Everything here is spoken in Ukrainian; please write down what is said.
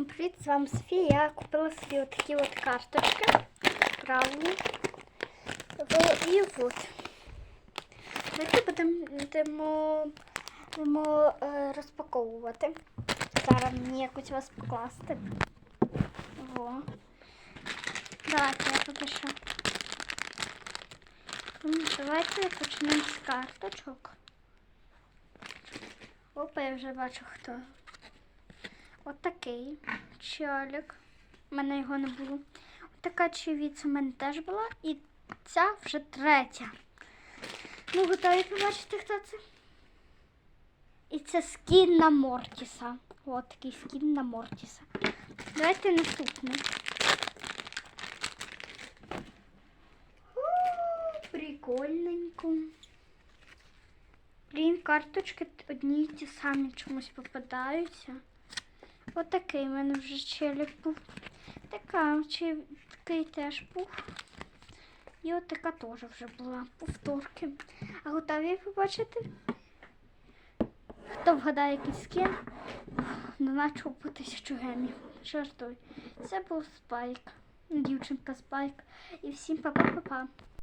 Всім привіт, з вами Софія. Я купила собі отакі от карточки. Правильно. І от. Давайте будемо будемо, е, розпаковувати. Зараз мені якось вас покласти. Во. Давайте я попишу. Давайте почнемо з карточок. Опа, я вже бачу хто. Отакий чолік. У мене його не було. Отака чевіця в мене теж була. І ця вже третя. Ну, готові побачити, хто це? І це скін на Мортіса. От такий скін на Мортіса. Давайте наступний. У, Прикольненько. Блін, карточки одні й ті самі чомусь попадаються. Отакий в мене вже челік був. Така, такий теж був. І от така теж вже була повторки. А готові побачити? Хто вгадає який скін, доначу по тисячу гемів. Жартуй. Це був спайк. Дівчинка спайк. І всім па-па-па-па.